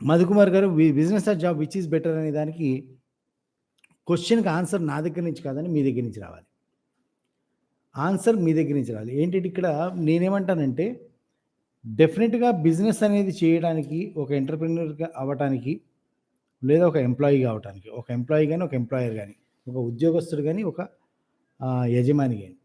మధుకుమార్ గారు business or job which is better అనే దానికి క్వశ్చన్‌కి ఆన్సర్ నా దగ్గర నుంచి కాదని మీ దగ్గర నుంచి రావాలి. ఆన్సర్ మీ దగ్గర నుంచి రావాలి. ఏంటి ఇక్కడ నేనేమంటానంటే డెఫినెట్గా బిజినెస్ అనేది చేయడానికి ఒక ఎంటర్‌ప్రెన్యూర్‌గా అవ్వటానికి లేదా ఒక ఎంప్లాయీగా అవ్వటానికి ఒక ఎంప్లాయీ కానీ ఒక ఎంప్లాయర్ కానీ ఒక ఉద్యోగస్తుడు కానీ ఒక యజమాని కానీ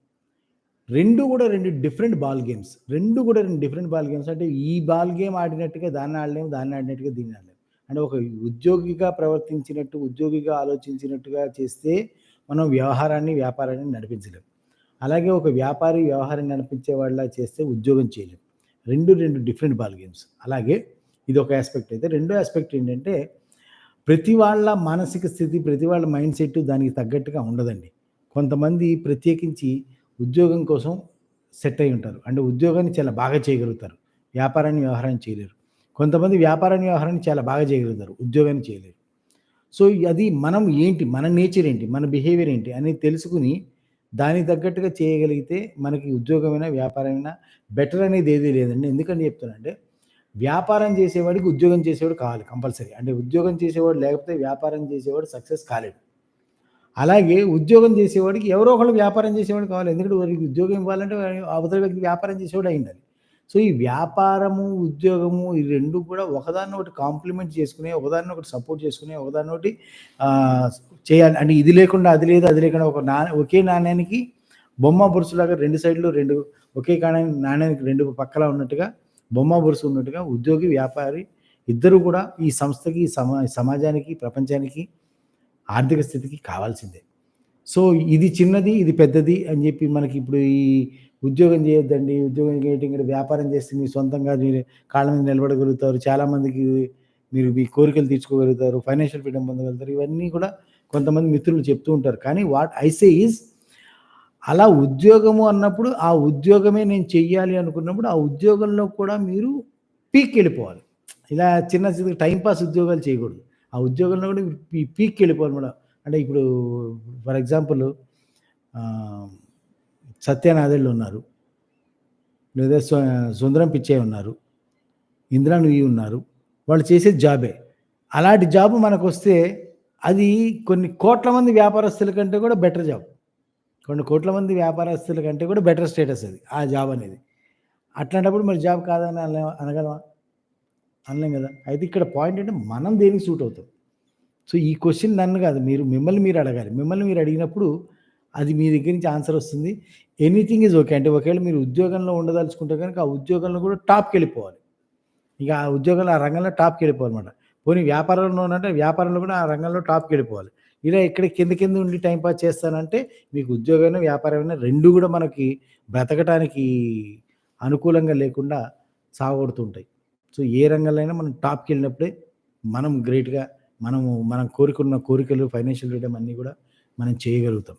రెండు కూడా రెండు డిఫరెంట్ బాల్ గేమ్స్. రెండు కూడా రెండు డిఫరెంట్ బాల్ గేమ్స్. అంటే ఈ బాల్ గేమ్ ఆడినట్టుగా దాన్ని ఆడలేము. దాన్ని ఆడినట్టుగా దీన్ని ఆడలేము. అంటే ఒక ఉద్యోగిగా ప్రవర్తించినట్టు, ఉద్యోగిగా ఆలోచించినట్టుగా చేస్తే మనం వ్యవహారాన్ని, వ్యాపారాన్ని నడిపించలేం. అలాగే ఒక వ్యాపారి వ్యవహారం వాళ్ళ చేస్తే ఉద్యోగం చేయలేం. 2, 2 డిఫరెంట్ బాల్ గేమ్స్. అలాగే ఇది ఒక ఆస్పెక్ట్ అయితే రెండో ఆస్పెక్ట్ ఏంటంటే ప్రతి వాళ్ళ మానసిక స్థితి, ప్రతి వాళ్ళ మైండ్ సెట్ దానికి తగ్గట్టుగా ఉండదండి. కొంతమంది ప్రత్యేకించి ఉద్యోగం కోసం సెట్ అయి ఉంటారు. అంటే ఉద్యోగాన్ని చాలా బాగా చేయగలుగుతారు. వ్యాపారాన్ని, వ్యవహారాన్ని చేయలేరు. కొంతమంది వ్యాపారాన్ని, వ్యవహారాన్ని చాలా బాగా చేయగలుగుతారు. ఉద్యోగాన్ని చేయలేరు. సో, అది మనం ఏంటి? మన నేచర్ ఏంటి? మన బిహేవియర్ ఏంటి? అనేది తెలుసుకుని దానికి తగ్గట్టుగా చేయగలిగితే మనకి ఉద్యోగమైనా, వ్యాపారమైనా బెటర్ అనేది ఏదీ లేదండి. ఎందుకంటే చెప్తున్నానంటే వ్యాపారం చేసేవాడికి ఉద్యోగం చేసేవాడు కావాలి కంపల్సరీ. అంటే ఉద్యోగం చేసేవాడు లేకపోతే వ్యాపారం చేసేవాడు సక్సెస్ కాలేడు. అలాగే ఉద్యోగం చేసేవాడికి ఎవరో ఒకళ్ళు వ్యాపారం చేసేవాడు కావాలి. ఎందుకంటే వారికి ఉద్యోగం ఇవ్వాలంటే అవతల వ్యక్తి వ్యాపారం చేసేవాడు అయ్యుండాలి. సో, ఈ వ్యాపారము, ఉద్యోగము ఈ రెండు కూడా ఒకదాన్ని ఒకటి కాంప్లిమెంట్ చేసుకుని, ఒకదాన్నొకటి సపోర్ట్ చేసుకుని, ఒకదాన్ని ఒకటి చేయాలి. అంటే ఇది లేకుండా అది లేదు, అది లేకుండా ఒక నా ఒకే నాణ్యానికి బొమ్మ, బొరుసులాగా రెండు సైడ్‌లు రెండు ఒకే కాణానికి నాణ్యానికి రెండు పక్కలా ఉన్నట్టుగా బొమ్మ, బొరుసు ఉన్నట్టుగా ఉద్యోగి, వ్యాపారి ఇద్దరు కూడా ఈ సంస్థకి, సమా సమాజానికి, ప్రపంచానికి, ఆర్థిక స్థితికి కావాల్సిందే. సో, ఇది చిన్నది, ఇది పెద్దది అని చెప్పి మనకి ఇప్పుడు ఈ ఉద్యోగం చేయొద్దండి. ఉద్యోగం చేయటం ఇక్కడ వ్యాపారం చేస్తే మీ సొంతంగా మీరు కాళ్ళ మీద నిలబడగలుగుతారు. చాలామందికి మీరు మీ కోరికలు తీర్చుకోగలుగుతారు. ఫైనాన్షియల్ ఫ్రీడమ్ పొందగలుగుతారు. ఇవన్నీ కూడా కొంతమంది మిత్రులు చెప్తూ ఉంటారు. కానీ వాట్ ఐ సే ఈజ్ అలా ఉద్యోగము అన్నప్పుడు ఆ ఉద్యోగమే నేను చెయ్యాలి అనుకున్నప్పుడు ఆ ఉద్యోగంలో కూడా మీరు పీక్‌కెళ్ళిపోవాలి. ఇలా చిన్న చిన్న టైంపాస్ పాస్ ఉద్యోగాలు చేయకూడదు. ఆ ఉద్యోగంలో కూడా పీ పీక్‌కెళ్ళిపోవాలన్నమాట. అంటే ఇప్పుడు ఫర్ ఎగ్జాంపుల్ సత్యనాథళ్ళు ఉన్నారు. లేదా సు సుందరం పిచ్చే ఉన్నారు. ఇందిరా నుయ్యి ఉన్నారు. వాళ్ళు చేసేది జాబే. అలాంటి జాబ్ మనకొస్తే అది కొన్ని కోట్ల మంది వ్యాపారస్తుల కంటే కూడా బెటర్ జాబ్. కొన్ని కోట్ల మంది వ్యాపారస్తుల కంటే కూడా బెటర్ స్టేటస్ అది. ఆ జాబ్ అనేది. అట్లాంటప్పుడు మరి జాబ్ కాదని అనలే అనగలమా? అనలేం కదా! అయితే ఇక్కడ పాయింట్ అంటే మనం దేనికి సూట్ అవుతాం. సో, ఈ క్వశ్చన్ నన్ను కాదు మీరు మిమ్మల్ని మీరు అడగాలి. మిమ్మల్ని మీరు అడిగినప్పుడు అది మీ దగ్గర నుంచి ఆన్సర్ వస్తుంది. Anything is okay. అంటే ఒకవేళ మీరు ఉద్యోగంలో ఉండదలుచుకుంటే కనుక ఆ ఉద్యోగంలో కూడా టాప్కి వెళ్ళిపోవాలి ఇక ఆ ఉద్యోగంలో ఆ రంగంలో టాప్కి వెళ్ళిపోవాలన్నమాట పోనీ వ్యాపారంలో ఉన్నంటే వ్యాపారంలో కూడా ఆ రంగంలో టాప్కి వెళ్ళిపోవాలి ఇలా ఇక్కడ కింద కింద ఉండి టైం పాస్ చేస్తానంటే మీకు ఉద్యోగమైనా, వ్యాపారమైనా రెండు కూడా మనకి బ్రతకటానికి అనుకూలంగా లేకుండా సావగొడుతుంటాయి. సో, ఏ రంగంలో అయినా మనం టాప్‌కెళ్ళినప్పుడే మనం గ్రేట్‌గా మనము మనం కోరుకున్న కోరికలు, ఫైనాన్షియల్ ఫ్రీడమ్ అన్నీ కూడా మనం చేయగలుగుతాం.